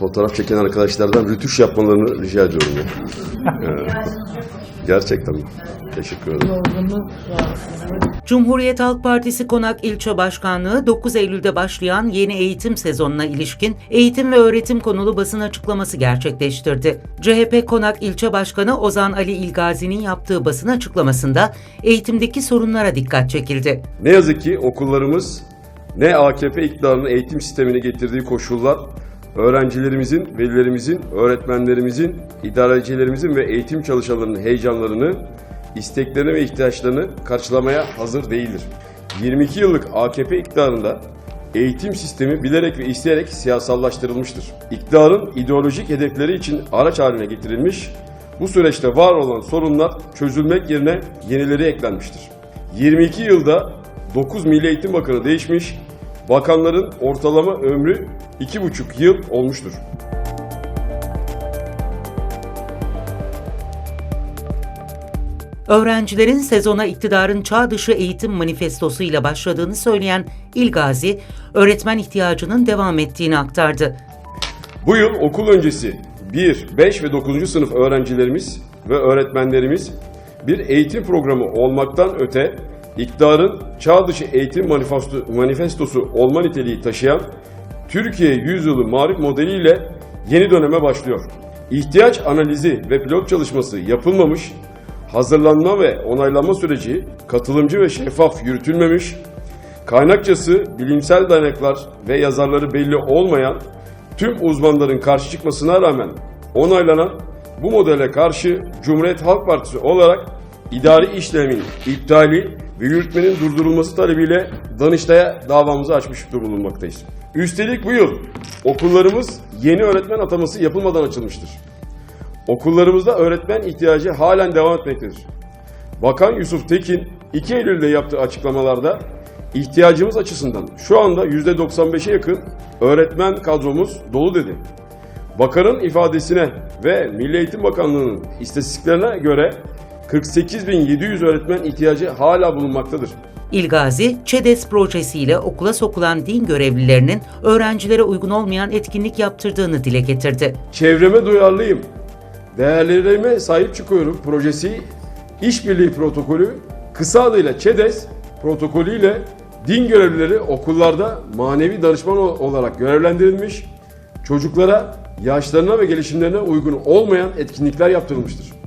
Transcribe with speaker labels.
Speaker 1: fotoğraf çeken arkadaşlardan rütuş yapmalarını rica ediyorum ya. Ee, gerçekten. Teşekkür ederim.
Speaker 2: Cumhuriyet Halk Partisi Konak İlçe Başkanlığı 9 Eylül'de başlayan yeni eğitim sezonuna ilişkin eğitim ve öğretim konulu basın açıklaması gerçekleştirdi. CHP Konak İlçe Başkanı Ozan Ali İlgazi'nin yaptığı basın açıklamasında eğitimdeki sorunlara dikkat çekildi.
Speaker 1: Ne yazık ki okullarımız ne AKP iktidarının eğitim sistemine getirdiği koşullar öğrencilerimizin, velilerimizin, öğretmenlerimizin, idarecilerimizin ve eğitim çalışanlarının heyecanlarını, isteklerini ve ihtiyaçlarını karşılamaya hazır değildir. 22 yıllık AKP iktidarında eğitim sistemi bilerek ve isteyerek siyasallaştırılmıştır. İktidarın ideolojik hedefleri için araç haline getirilmiş, bu süreçte var olan sorunlar çözülmek yerine yenileri eklenmiştir. 22 yılda 9 Milli Eğitim Bakanı değişmiş, bakanların ortalama ömrü 2,5 yıl olmuştur.
Speaker 2: Öğrencilerin sezona iktidarın çağ dışı eğitim manifestosu ile başladığını söyleyen İlgazi, öğretmen ihtiyacının devam ettiğini aktardı.
Speaker 1: Bu yıl okul öncesi 1, 5 ve 9. sınıf öğrencilerimiz ve öğretmenlerimiz bir eğitim programı olmaktan öte iktidarın çağ dışı eğitim manifesto- manifestosu olma niteliği taşıyan Türkiye Yüzyılı Marif modeliyle yeni döneme başlıyor. İhtiyaç analizi ve pilot çalışması yapılmamış, hazırlanma ve onaylanma süreci katılımcı ve şeffaf yürütülmemiş, kaynakçası bilimsel dayanaklar ve yazarları belli olmayan tüm uzmanların karşı çıkmasına rağmen onaylanan bu modele karşı Cumhuriyet Halk Partisi olarak idari işlemin iptali ve yürütmenin durdurulması talebiyle Danıştay'a davamızı açmış bulunmaktayız. Üstelik bu yıl okullarımız yeni öğretmen ataması yapılmadan açılmıştır. Okullarımızda öğretmen ihtiyacı halen devam etmektedir. Bakan Yusuf Tekin 2 Eylül'de yaptığı açıklamalarda ihtiyacımız açısından şu anda %95'e yakın öğretmen kadromuz dolu dedi. Bakanın ifadesine ve Milli Eğitim Bakanlığı'nın istatistiklerine göre 48.700 öğretmen ihtiyacı hala bulunmaktadır.
Speaker 2: İlgazi, ÇEDES projesiyle okula sokulan din görevlilerinin öğrencilere uygun olmayan etkinlik yaptırdığını dile getirdi.
Speaker 1: Çevreme duyarlıyım. Değerlerime sahip çıkıyorum projesi işbirliği protokolü kısa adıyla ÇEDES protokolüyle din görevlileri okullarda manevi danışman ol- olarak görevlendirilmiş, çocuklara yaşlarına ve gelişimlerine uygun olmayan etkinlikler yaptırılmıştır.